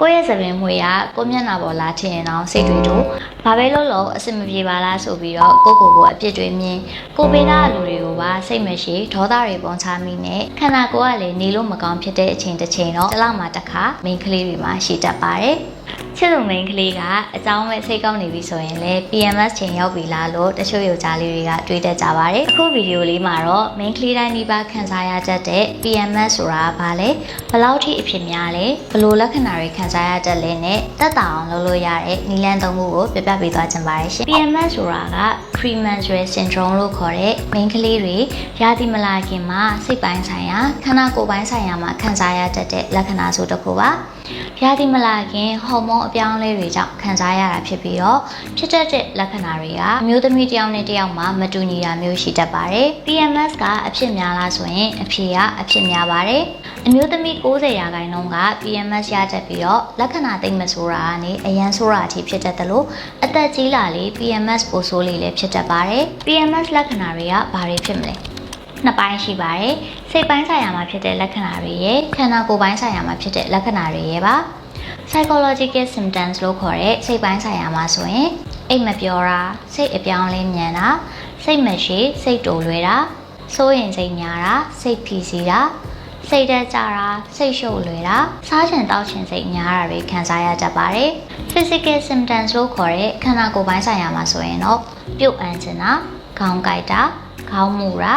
ကိုယ့်ရဲ့သပင်မွေကကိုယ့်မျက်နှာပေါ်လာထင်ရင်တော့စိတ်တွေတို့ဘာပဲလို့လို့အဆင်မပြေပါလားဆိုပြီးတော့ကိုယ့်ကိုယ်ကိုအပြစ်တွေမြင်ကိုပေးသားလူတွေကိုပါစိတ်မရှိဒေါသတွေပုံချမိနဲ့ခန္ဓာကိုယ်ကလည်းနေလို့မကောင်းဖြစ်တဲ့အချိန်တစ်ချိန်တော့တစ်လမှတစ်ခါမိန်းကလေးတွေမှာရှိတတ်ပါတယ် ချစ်သူမိန်းကလေးကအကြောင်းမဲ့စိတ်ကောင်းနေပြီဆိုရင်လည်း PMS ချိန်ရောက်ပြီလားလို့တချို့ယောက်ျားလေးတွေကတွေးတတ်ကြပါတယ်အခုဗီဒီယိုလေးမှာတော့မိန်းကလေးတိုင်းဒီပါခံစားရတတ်တဲ့ PMS ဆိုတာဘာလဲဘယ်လောက်ထိအဖြစ်များလဲဘယ်လိုလက္ခဏာတွေခံစားရတတ်လဲနဲ့တက်တာအောင်လုပ်လို့ရတဲ့နည်းလမ်းသုံးခုကိုပြပြပေးသွားချင်ပါတယ်ရှင် PMS ဆိုတာက premenstrual syndrome လို့ခေါ်တဲ့မိန်းကလေးတွေရာသီမလာခင်မှာစိတ်ပိုင်းဆိုင်ရာခန္ဓာကိုယ်ပိုင်းဆိုင်ရာမှာခံစားရတတ်တဲ့လက္ခဏာဆိုတစ်ခုပါ ရာသီမလာခင်ဟော်မုန်းအပြောင်းအလဲတွေကြောင့်ခံစားရတာဖြစ်ပြီးတော့ဖြစ်တတ်တဲ့လက္ခဏာတွေကအမျိုးသမီးတစ်ယောက်နဲ့တစ်ယောက်မှာမတူညီတာမျိုးရှိတတ်ပါတယ် PMS ကအဖြစ်များလားဆိုရင်အဖြစ်ကအဖြစ်များပါတယ်အမျိုးသမီး60ရာခိုင်နှုန်းက PMS ရတတ်ပြီးတော့လက္ခဏာသိမ့်မဆိုးတာကနေအရန်ဆိုးတာအထိဖြစ်တတ်တယ်လို့အသက်ကြီးလာလေ PMS ပိုဆိုးလေလည်းဖြစ်တတ်ပါတယ် PMS လက္ခဏာတွေကဘာတွေဖြစ်မလဲ နှစ်ပိုင်းရှိပါတယ်စိတ်ပိုင်းဆိုင်ရာမှာဖြစ်တဲ့လက္ခဏာတွေရယ်ခန္ဓာကိုယ်ပိုင်းဆိုင်ရာမှာဖြစ်တဲ့လက္ခဏာတွေရယ်ပါ psychological symptoms လို့ခေါ်တဲ့စိတ်ပိုင်းဆိုင်ရာမှာဆိုရင်အိတ်မပြောတာစိတ်အပြောင်းလဲမြန်တာစိတ်မရှိစိတ်တိုလွယ်တာစိုးရင်စိတ်ညာတာစိတ်ဖြီစီတာစိတ်တက်ကြတာစိတ်ရှုပ်လွယ်တာစားချင်တောက်ချင်စိတ်များတာတွေခံစားရတတ်ပါတယ် physical symptoms လို့ခေါ်တဲ့ခန္ဓာကိုယ်ပိုင်းဆိုင်ရာမှာဆိုရင်တော့ပြုတ်အန်ချင်တာခေါင်းကိုက်တာခေါင်းမူတာ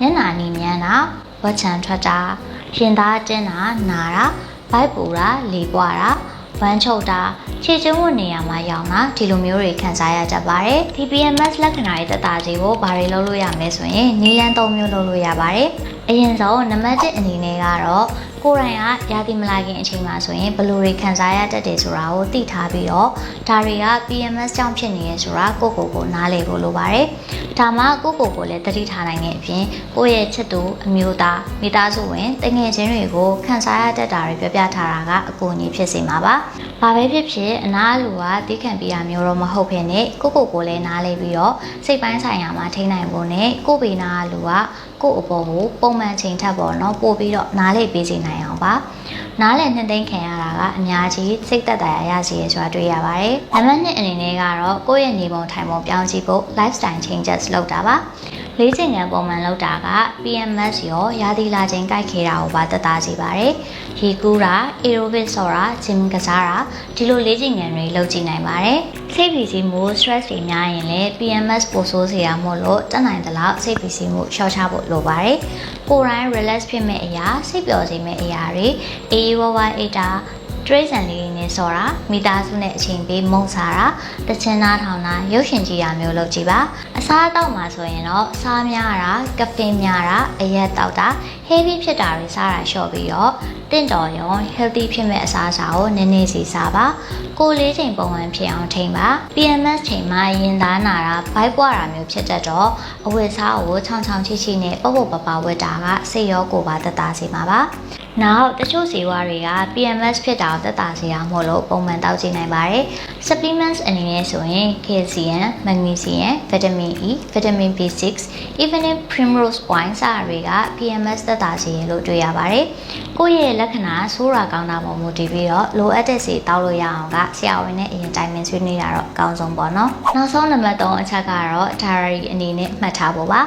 မျက်နှာနီမြန်းတာဝက်ချံထွက်တာရင်သားတင်းတာနာတာဗိုက်ပူတာလေပွားတာဝမ်းချုပ်တာခြေကျုံးဝနေရာမှာရောင်တာဒီလိုမျိုးတွေခံစားရတတ်ပါတယ် TPMS လက္ခဏာတွေတက်တာစီကိုဘာတွေလုပ်လို့ရမလဲဆိုရင်နီလန်း၃မျိုးလုပ်လို့ရပါတယ်အရင်ဆုံးနံပါတ်1အနေနဲ့ကတော့ ကိုယ်တိုင်ကရာသီမလာခင်အချိန်မှာဆိုရင်ဘယ်လိုတွေခံစားရတတ်တယ်ဆိုတာကိုသိထားပြီးတော့ဒါတွေက PMS ကြောင့်ဖြစ်နေရဆိုတာကိုယ့်ကိုယ်ကိုနားလည်ဖို့လိုပါတယ်။ဒါမှကိုယ့်ကိုယ်ကိုလည်းသတိထားနိုင်တဲ့အပြင်ကိုယ့်ရဲ့ချစ်သူအမျိုးသားမိသားစုဝင်တငယ်ချင်းတွေကိုခံစားရတတ်တာတွေပြောပြထားတာကအကူအညီဖြစ်စေမှာပါ။ဘာပဲဖြစ်ဖြစ်အနာလူကသိခံပြရမျိုးတော့မဟုတ်ဘဲနဲ့ကိုယ့်ကိုယ်ကိုလည်းနားလည်ပြီးတော့စိတ်ပိုင်းဆိုင်ရာမှာထိန်းနိုင်ဖို့နဲ့ကိုယ့်ဘေးနာလူက ကိုယ့်အပေါ်ကိုပုံမှန်ချိန်ထပ်ပေါ်တော့ပို့ပြီးတော့နားလေပေးစေနိုင်အောင်ပါနားလေနှိမ့်သိမ့်ခံရတာကအများကြီးစိတ်သက်သာရရစီရဆိုတာတွေ့ရပါတယ်နံပါတ်1အနေနဲ့ကတော့ကိုယ့်ရဲ့နေပုံထိုင်ပုံပြောင်းကြည့်ဖို့ lifestyle changes လုပ်တာပါ လေးချိန်ငံပုံမှန်လုပ်တာက PMS ရောရာသီလာချိန်ကြိုက်ခဲတာကိုပါသက်သာစေပါတယ်။ရေကူးတာ aerobic ဆော်တာ gym ကစားတာဒီလိုလေးချိန်ငံတွေလုပ်ကြည့်နိုင်ပါတယ်။စိတ်ဖိစီးမှု stress တွေများရင်လည်း PMS ပိုဆိုးစေရမို့လို့တက်နိုင်သလောက်စိတ်ဖိစီးမှုရှော့ချဖို့လိုပါတယ်။ကိုယ်တိုင် relax ဖြစ်မဲ့အရာစိတ်ပျော်စေမဲ့အရာတွေအေးအေးဝါးဝါးအိတ်တာတရိတ်ဆန်လေး နဲ့စော်တာမိသားစုနဲ့အချိန်ပေးမုံစားတာတချင်သားထောင်တာရုပ်ရှင်ကြည့်တာမျိုးလုပ်ကြည့်ပါအစားအသောက်မှာဆိုရင်တော့စားများတာကဖင်များတာအရက်တောက်တာ heavy ဖြစ်တာတွေစားတာလျှော့ပြီးတော့တင့်တော်ရုံ healthy ဖြစ်မဲ့အစားအစာကိုနည်းနည်းစီစားပါကိုယ်လေးချိန်ပုံမှန်ဖြစ်အောင်ထိန်းပါ PMS ချိန်မှာရင်သားနာတာဘိုက်ပွားတာမျိုးဖြစ်တတ်တော့အဝတ်စားကိုချောင်းချောင်းချိချိနဲ့ပုတ်ပုတ်ပပဝတ်တာကစိတ်ရောကိုယ်ပါသက်သာစေမှာပါနောက်တချို့ဇီဝတွေက PMS ဖြစ်တာကိုသက်သာစေရမို့လို့ပုံမှန်တောက်ကြည့်နိုင်ပါတယ် supplements အနေနဲ့ဆိုရင် calcium, magnesium, vitamin E, vitamin B6, evening primrose wine စတာတွေက PMS သက်သာစေရလို့တွေ့ရပါတယ်ကိုယ့်ရဲ့လက္ခဏာဆိုးတာကောင်းတာပေါ်မူတည်ပြီးတော့လိုအပ်တဲ့စီတောက်လို့ရအောင်ကဆရာဝန်နဲ့အရင်တိုင်ပင်ဆွေးနွေးတာတော့အကောင်းဆုံးပေါ့နော်နောက်ဆုံးနံပါတ်3အချက်ကတော့ diary အနေနဲ့မှတ်ထားဖို့ပါ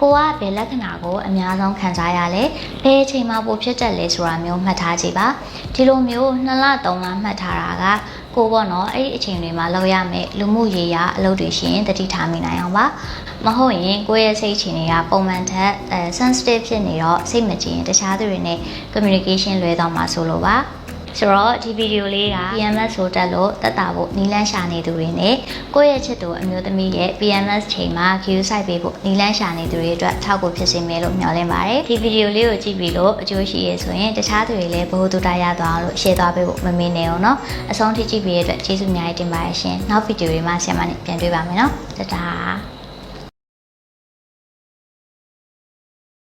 ကိုကဘယ်လက္ခဏာကိုအများဆုံးခံစားရလဲဘယ်အချိန်မှပိုဖြစ်တတ်လဲဆိုတာမျိုးမှတ်ထားကြည့်ပါဒီလိုမျိုး2လ3လမှတ်ထားတာက ကိုပေါ့နော်အဲ့ဒီအချိန်တွေမှာလောက်ရမယ်လူမှုရေးရာအလုပ်တွေရှိရင်တတိထားမိနိုင်အောင်ပါမဟုတ်ရင်ကိုယ့်ရဲ့စိတ်အခြေအနေကပုံမှန်ထက်အဲ sensitive ဖြစ်နေတော့စိတ်မကြည်ရင်တခြားသူတွေနဲ့ communication လွဲသွားမှာဆိုလို့ပါ ဆိုတော့ဒီဗီဒီယိုလေးက PMS ဆိုတက်လို့တက်တာဖို့နီလန်းရှာနေသူတွေနဲ့ကိုယ့်ရဲ့ချစ်သူအမျိုးသမီးရဲ့ PMS ချိန်မှာ Q ဆိုင်ပေးဖို့နီလန်းရှာနေသူတွေအတွက်ထောက်ကူဖြစ်စေမယ်လို့မျှော်လင့်ပါတယ်ဒီဗီဒီယိုလေးကိုကြည့်ပြီးလို့အကျိုးရှိရဆိုရင်တခြားသူတွေလည်းဘ ਹੁ တူတာရသွားအောင်လို့ share သွားပေးဖို့မမေ့နဲ့အောင်နော်အဆုံးထိကြည့်ပြီးရတဲ့အတွက်ကျေးဇူးအများကြီးတင်ပါတယ်ရှင်နောက်ဗီဒီယိုတွေမှာဆက်မနဲ့ပြန်တွေ့ပါမယ်နော်တတား